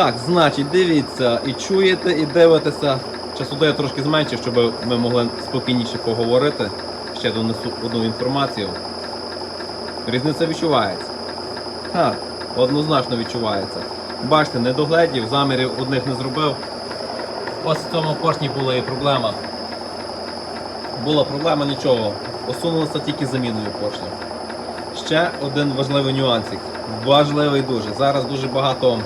Так, значить, дивіться, і чуєте, і дивитеся. Часу я трошки зменшив, щоб ми могли спокійніше поговорити. Ще донесу одну інформацію. Різниця відчувається. Так, однозначно відчувається. Бачите, недогледів, замірів одних не зробив. Ось в цьому поршні була і проблема. Була проблема нічого. Посунулося тільки заміною поршня. Ще один важливий нюансик. Важливий дуже. Зараз дуже багато.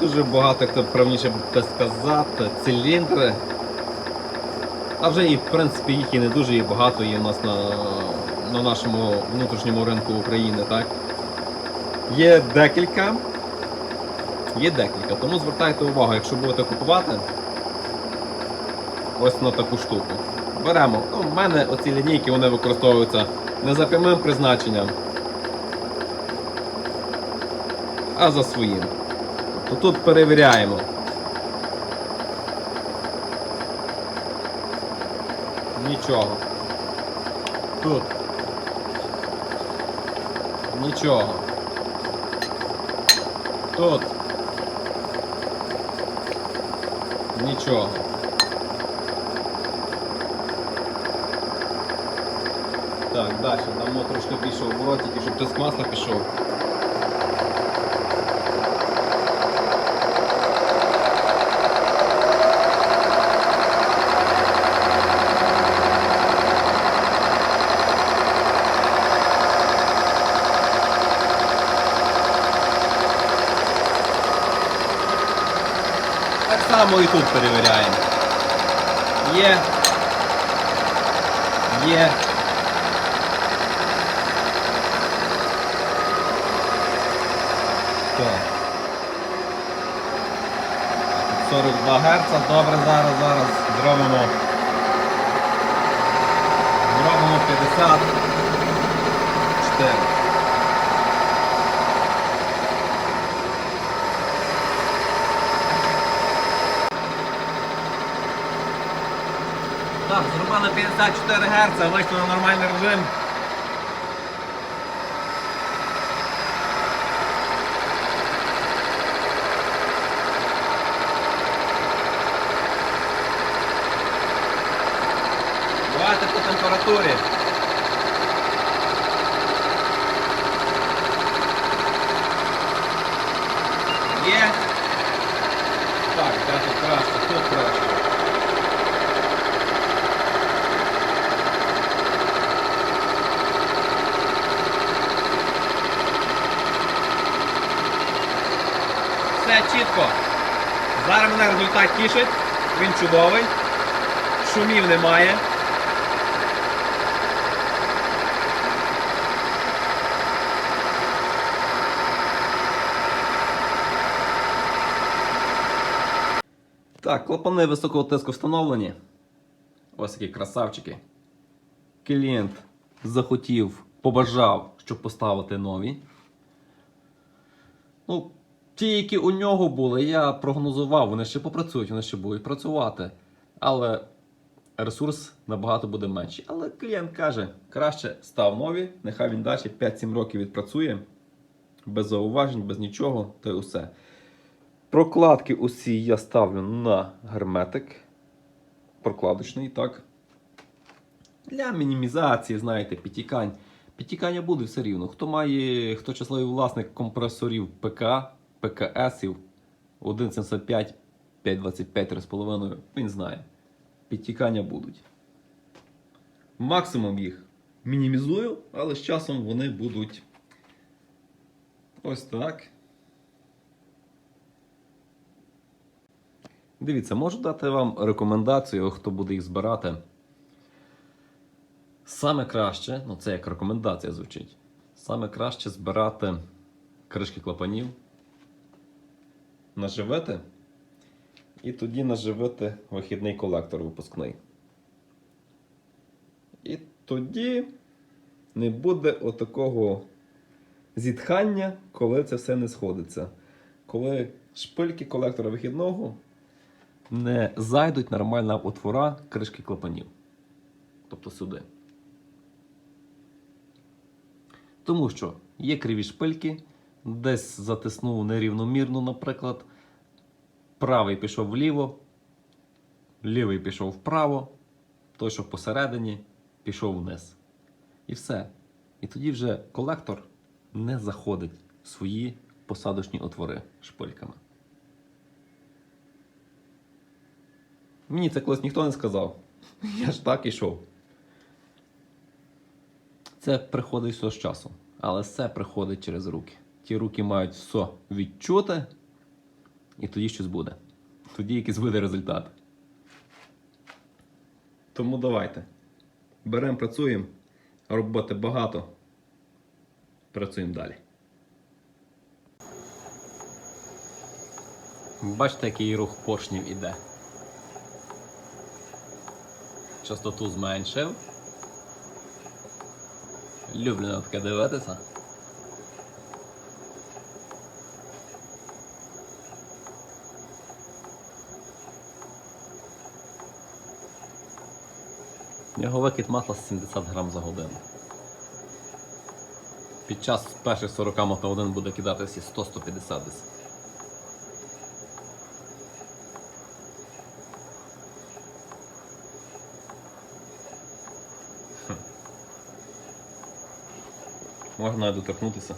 Дуже багато, як то правніше буде сказати, циліндри. А вже і в принципі їх і не дуже і багато є у нас на, на нашому внутрішньому ринку України, так? Є декілька. Є декілька. Тому звертайте увагу, якщо будете купувати ось на таку штуку. Беремо. Ну, в мене оці лінійки вони використовуються не за прямим призначенням, а за своїм. То тут перевіряємо. Нічого. Тут. Нічого. Тут. Нічого. Так, далі дамо трошки більше оборотики, щоб тиск масла пішов. Само і тут перевіряємо. Є. Є. Так. 42 Гц. Добре, зараз, зараз зробимо. Зробимо 54. Так, зробили 54 Гц, вийшли на нормальний режим. Давайте по температурі. Є. Так, тут тут краще. Все чітко. Зараз мене результат тішить. Він чудовий. Шумів немає. Так, клапани високого тиску встановлені. Ось такі красавчики. Клієнт захотів, побажав, щоб поставити нові. Ну, ті, які у нього були, я прогнозував, вони ще попрацюють, вони ще будуть працювати. Але ресурс набагато буде менший. Але клієнт каже, краще став нові, нехай він далі 5-7 років відпрацює, без зауважень, без нічого, то й усе. Прокладки усі я ставлю на герметик. Прокладочний, так. Для мінімізації, знаєте, підтікань. Підтікання буде все рівно. Хто має, хто числовий власник компресорів ПК, ПКСів 1.75, 5.25, 3,5, він знає. Підтікання будуть. Максимум їх мінімізую, але з часом вони будуть ось так. Дивіться, можу дати вам рекомендацію, хто буде їх збирати. Саме краще, ну це як рекомендація звучить. Саме краще збирати кришки клапанів, наживити, і тоді наживити вихідний колектор випускний. І тоді не буде отакого зітхання, коли це все не сходиться. Коли шпильки колектора вихідного не зайдуть нормально в отвора кришки клапанів. Тобто сюди. Тому що є криві шпильки, десь затиснув нерівномірно, наприклад. Правий пішов вліво, лівий пішов вправо, той, що посередині, пішов вниз. І все. І тоді вже колектор не заходить в свої посадочні отвори шпильками. Мені це колись ніхто не сказав. Я ж так ішов. Це приходить все з часом. Але все приходить через руки. Ті руки мають все відчути, і тоді щось буде. Тоді якийсь буде результат. Тому давайте. Беремо, працюємо. Роботи багато. Працюємо далі. Бачите, який рух поршнів іде. Частоту зменшив. Люблю на таке дивитися. Його викид масла 70 грам за годину. Під час перших 40 мотогодин буде кидати всі 100-150 десь. Можна доторкнутися.